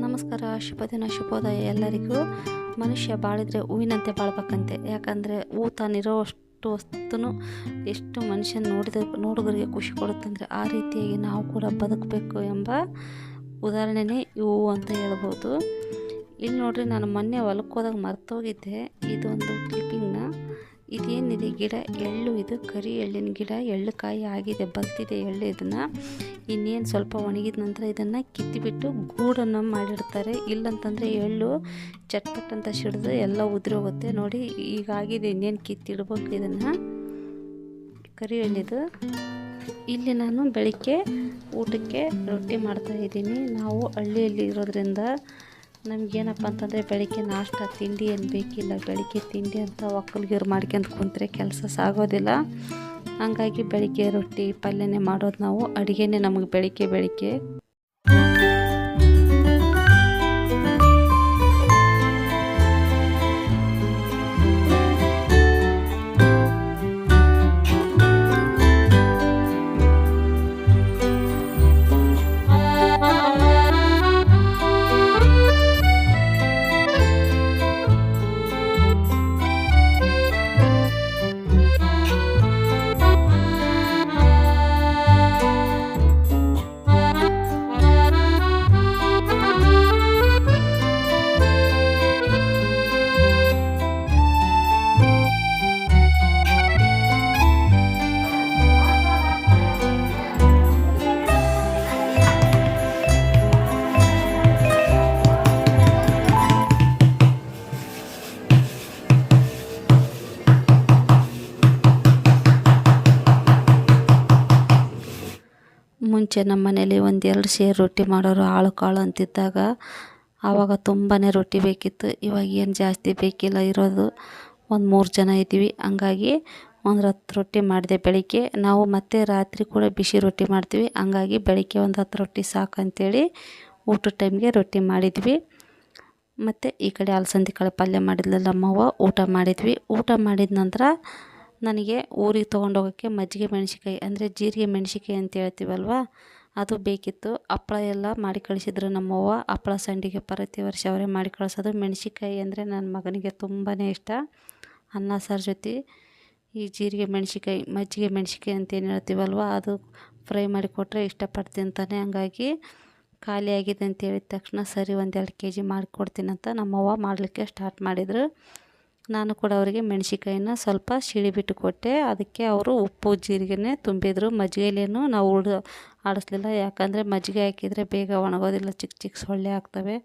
ನಮಸ್ಕಾರ, ಶುಭ ದಿನ, ಶುಭೋದಯ ಎಲ್ಲರಿಗೂ. ಮನುಷ್ಯ ಬಾಳಿದ್ರೆ ಹೂವಿನಂತೆ ಬಾಳ್ಬೇಕಂತೆ. ಯಾಕಂದರೆ ಹೂ ತಾನಿರೋ ಅಷ್ಟು ವಸ್ತುನು ಎಷ್ಟು ಮನುಷ್ಯ ನೋಡಿದ, ನೋಡುಗರಿಗೆ ಖುಷಿ ಕೊಡುತ್ತಂದರೆ ಆ ರೀತಿಯಾಗಿ ನಾವು ಕೂಡ ಬದುಕಬೇಕು ಎಂಬ ಉದಾಹರಣೆನೇ ಇವು ಅಂತ ಹೇಳ್ಬೋದು. ಇಲ್ಲಿ ನೋಡ್ರಿ, ನಾನು ಮೊನ್ನೆ ಹೊಲಕ್ಕೆ ಹೋದಾಗ ಮರ್ತೋಗಿದ್ದೆ. ಇದೊಂದು ಕ್ಲಿಪ್ಪಿಂಗ್ನ ಇದೇನಿದೆ ಗಿಡ? ಎಳ್ಳು ಇದು. ಕರಿ ಎಳ್ಳಿನ ಗಿಡ. ಎಳ್ಳು ಕಾಯಿ ಆಗಿದೆ ಬಲ್ತಿದೆ ಎಳ್ಳು ಇದನ್ನು. ಇನ್ನೇನು ಸ್ವಲ್ಪ ಒಣಗಿದ ನಂತರ ಇದನ್ನು ಕಿತ್ತಿಬಿಟ್ಟು ಗೂಡನ್ನು ಮಾಡಿಡ್ತಾರೆ. ಇಲ್ಲಂತಂದರೆ ಎಳ್ಳು ಚಟ್ಪಟ್ ಅಂತ ಸಿಡಿದು ಎಲ್ಲ ಉದುರಿ ಹೋಗುತ್ತೆ ನೋಡಿ ಈಗ ಆಗಿದೆ ಇನ್ನೇನು ಕಿತ್ತಿಡ್ಬೇಕು ಇದನ್ನು. ಕರಿ ಎಳ್ಳಿದು. ಇಲ್ಲಿ ನಾನು ಬೆಳಿಗ್ಗೆ ಊಟಕ್ಕೆ ರೊಟ್ಟಿ ಮಾಡ್ತಾ ಇದ್ದೀನಿ. ನಾವು ಹಳ್ಳಿಯಲ್ಲಿ ಇರೋದ್ರಿಂದ ನಮಗೇನಪ್ಪ ಅಂತಂದರೆ ಬೆಳಿಗ್ಗೆ ನಾಷ್ಟ, ತಿಂಡಿ ಏನು ಬೇಕಿಲ್ಲ. ಬೆಳಿಗ್ಗೆ ತಿಂಡಿ ಅಂತ ಒಕ್ಕಲ್ಗಿರು ಮಾಡ್ಕೊಂಡು ಕುಂತರೆ ಕೆಲಸ ಸಾಗೋದಿಲ್ಲ. ಹಂಗಾಗಿ ಬೆಳಿಗ್ಗೆ ರೊಟ್ಟಿ ಪಲ್ಯನೇ ಮಾಡೋದು ನಾವು. ಅಡುಗೆನೇ ನಮಗೆ ಬೆಳಿಗ್ಗೆ ಬೆಳಿಗ್ಗೆ. ಮುಂಚೆ ನಮ್ಮ ಮನೇಲಿ ಒಂದು ಎರಡು ಸೇರು ರೊಟ್ಟಿ ಮಾಡೋರು ಆಳು ಕಾಳು ಅಂತಿದ್ದಾಗ ಆವಾಗ ತುಂಬಾ ರೊಟ್ಟಿ ಬೇಕಿತ್ತು. ಇವಾಗ ಏನು ಜಾಸ್ತಿ ಬೇಕಿಲ್ಲ ಇರೋದು. ಒಂದು ಮೂರು ಜನ ಇದ್ದೀವಿ. ಹಂಗಾಗಿ ಒಂದು ಹತ್ತು ರೊಟ್ಟಿ ಮಾಡಿದೆ ಬೆಳಿಗ್ಗೆ. ನಾವು ಮತ್ತೆ ರಾತ್ರಿ ಕೂಡ ಬಿಸಿ ರೊಟ್ಟಿ ಮಾಡ್ತೀವಿ. ಹಂಗಾಗಿ ಬೆಳಿಗ್ಗೆ ಒಂದು ಹತ್ತು ರೊಟ್ಟಿ ಸಾಕು ಅಂಥೇಳಿ ಊಟದ ಟೈಮ್ಗೆ ರೊಟ್ಟಿ ಮಾಡಿದ್ವಿ. ಮತ್ತು ಈ ಕಡೆ ಅಲಸಂದಿ ಕಾಳು ಪಲ್ಯ ಮಾಡಿದ್ಲಲ್ಲ ನಮ್ಮವ್ವ. ಊಟ ಮಾಡಿದ್ವಿ. ಊಟ ಮಾಡಿದ ನಂತರ ನನಗೆ ಊರಿಗೆ ತೊಗೊಂಡೋಗೋಕ್ಕೆ ಮಜ್ಜಿಗೆ ಮೆಣಸಿಕಾಯಿ ಅಂದರೆ ಜೀರಿಗೆ ಮೆಣಸಿಕಾಯಿ ಅಂತ ಹೇಳ್ತೀವಲ್ವ? ಅದು ಬೇಕಿತ್ತು. ಹಪ್ಪಳ ಎಲ್ಲ ಮಾಡಿ ಕಳಿಸಿದ್ರು ನಮ್ಮವ್ವ. ಹಪ್ಪಳ ಸಂಡಿಗೆ ಪ್ರತಿ ವರ್ಷ ಅವರೇ ಮಾಡಿ ಕಳಿಸೋದು. ಮೆಣಸಿಕಾಯಿ ಅಂದರೆ ನನ್ನ ಮಗನಿಗೆ ತುಂಬಾ ಇಷ್ಟ. ಅನ್ನ, ಸಾರು ಜೊತೆ ಈ ಜೀರಿಗೆ ಮೆಣಸಿಕಾಯಿ ಮಜ್ಜಿಗೆ ಮೆಣಸಿಕಾಯಿ ಅಂತ ಏನು ಹೇಳ್ತೀವಲ್ವ? ಅದು ಫ್ರೈ ಮಾಡಿ ಕೊಟ್ಟರೆ ಇಷ್ಟಪಟ್ಟು ತಿಂತಾನೆ ಹಂಗಾಗಿ ಖಾಲಿ ಆಗಿದೆ ಅಂತ ಹೇಳಿದ ತಕ್ಷಣ ಸರಿ ಒಂದು ಎರಡು ಕೆ ಜಿ ಮಾಡಿಕೊಡ್ತೀನಂತ ನಮ್ಮವ್ವ ಮಾಡಲಿಕ್ಕೆ ಸ್ಟಾರ್ಟ್ ಮಾಡಿದರು. ನಾನು ಕೂಡ ಅವರಿಗೆ ಮೆಣಸಿಕಾಯಿನ ಸ್ವಲ್ಪ ಸಿಡಿಬಿಟ್ಟು ಕೊಟ್ಟೆ. ಅದಕ್ಕೆ ಅವರು ಉಪ್ಪು, ಜೀರಿಗೆನೇ ತುಂಬಿದರು. ಮಜ್ಜಿಗೆಲೇನು ನಾವು ಉಳ್ದು ಆಡಿಸ್ಲಿಲ್ಲ. ಯಾಕಂದರೆ ಮಜ್ಜಿಗೆ ಹಾಕಿದರೆ ಬೇಗ ಒಣಗೋದಿಲ್ಲ. ಚಿಕ್ಕ ಚಿಕ್ಕ ಸೊಳ್ಳೆ ಆಗ್ತವೆ.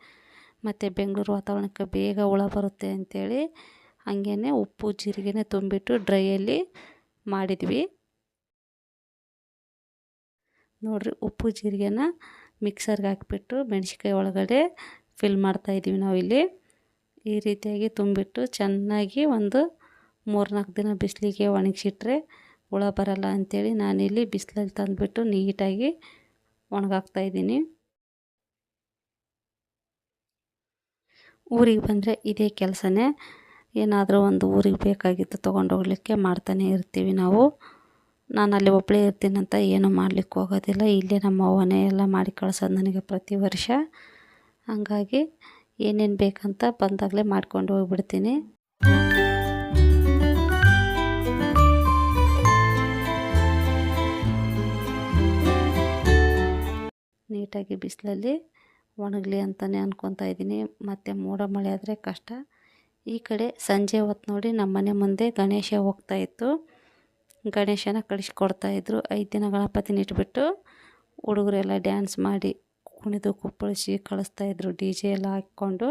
ಮತ್ತು ಬೆಂಗಳೂರು ವಾತಾವರಣಕ್ಕೆ ಬೇಗ ಹುಳ ಬರುತ್ತೆ ಅಂಥೇಳಿ ಹಾಗೇ ಉಪ್ಪು, ಜೀರಿಗೆನೇ ತುಂಬಿಟ್ಟು ಡ್ರೈಯಲ್ಲಿ ಮಾಡಿದ್ವಿ. ನೋಡಿರಿ, ಉಪ್ಪು, ಜೀರಿಗೆನ ಮಿಕ್ಸರ್ಗೆ ಹಾಕಿಬಿಟ್ಟು ಮೆಣಸಿಕಾಯಿ ಒಳಗಡೆ ಫಿಲ್ ಮಾಡ್ತಾಯಿದ್ದೀವಿ ನಾವಿಲ್ಲಿ. ಈ ರೀತಿಯಾಗಿ ತುಂಬಿಟ್ಟು ಚೆನ್ನಾಗಿ ಒಂದು ಮೂರ್ನಾಲ್ಕು ದಿನ ಬಿಸಿಲಿಗೆ ಒಣಗಿಸಿಟ್ರೆ ಹುಳ ಬರಲ್ಲ ಅಂಥೇಳಿ ನಾನಿಲ್ಲಿ ಬಿಸಿಲಲ್ಲಿ ತಂದುಬಿಟ್ಟು ನೀಟಾಗಿ ಒಣಗಾಕ್ತಾಯಿದ್ದೀನಿ ಊರಿಗೆ ಬಂದರೆ ಇದೇ ಕೆಲಸನೇ. ಏನಾದರೂ ಒಂದು ಊರಿಗೆ ಬೇಕಾಗಿತ್ತು ತೊಗೊಂಡೋಗ್ಲಿಕ್ಕೆ ಮಾಡ್ತಾನೆ ಇರ್ತೀವಿ ನಾವು. ನಾನು ಅಲ್ಲಿ ಒಬ್ಬಳೇ ಇರ್ತೀನಂತ ಏನೂ ಮಾಡ್ಲಿಕ್ಕೆ ಹೋಗೋದಿಲ್ಲ. ಇಲ್ಲೇ ನಮ್ಮ ಅವ್ವನೇ ಎಲ್ಲ ಮಾಡಿ ಕಳ್ಸೋದು ನನಗೆ ಪ್ರತಿ ವರ್ಷ. ಹಾಗಾಗಿ ಏನೇನು ಬೇಕಂತ ಬಂದಾಗಲೇ ಮಾಡ್ಕೊಂಡು ಹೋಗ್ಬಿಡ್ತೀನಿ. ನೀಟಾಗಿ ಬಿಸಿಲಲ್ಲಿ ಒಣಗಲಿ ಅಂತಲೇ ಅನ್ಕೊತಾ ಇದ್ದೀನಿ. ಮತ್ತು ಮೋಡ ಮಳೆ ಆದರೆ ಕಷ್ಟ. ಈ ಕಡೆ ಸಂಜೆ ಹೊತ್ತು ನೋಡಿ ನಮ್ಮ ಮನೆ ಮುಂದೆ ಗಣೇಶ ಹೋಗ್ತಾಯಿತ್ತು ಗಣೇಶನ ಕಳಿಸ್ಕೊಡ್ತಾಯಿದ್ರು ಐದು ದಿನ ಗಣಪತಿನ ಇಟ್ಬಿಟ್ಟು ಹುಡುಗರೆಲ್ಲ ಡ್ಯಾನ್ಸ್ ಮಾಡಿ ಕುಣಿದು ಕುಪ್ಪಳಿಸಿ ಕಳಿಸ್ತಾಯಿದ್ರು ಡಿ ಜೆ ಎಲ್ಲ ಹಾಕ್ಕೊಂಡು.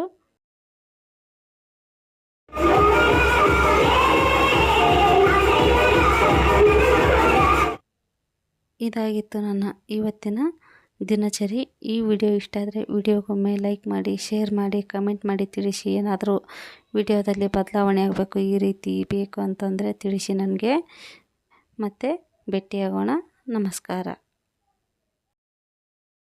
ಇದಾಗಿತ್ತು ನನ್ನ ಇವತ್ತಿನ ದಿನಚರಿ. ಈ ವಿಡಿಯೋ ಇಷ್ಟ ಆದರೆ ವಿಡಿಯೋಗೊಮ್ಮೆ ಲೈಕ್ ಮಾಡಿ, ಶೇರ್ ಮಾಡಿ, ಕಮೆಂಟ್ ಮಾಡಿ ತಿಳಿಸಿ. ಏನಾದರೂ ವಿಡಿಯೋದಲ್ಲಿ ಬದಲಾವಣೆ ಆಗಬೇಕು, ಈ ರೀತಿ ಬೇಕು ಅಂತಂದರೆ ತಿಳಿಸಿ ನನಗೆ. ಮತ್ತು ಭೇಟಿಯಾಗೋಣ. ನಮಸ್ಕಾರ.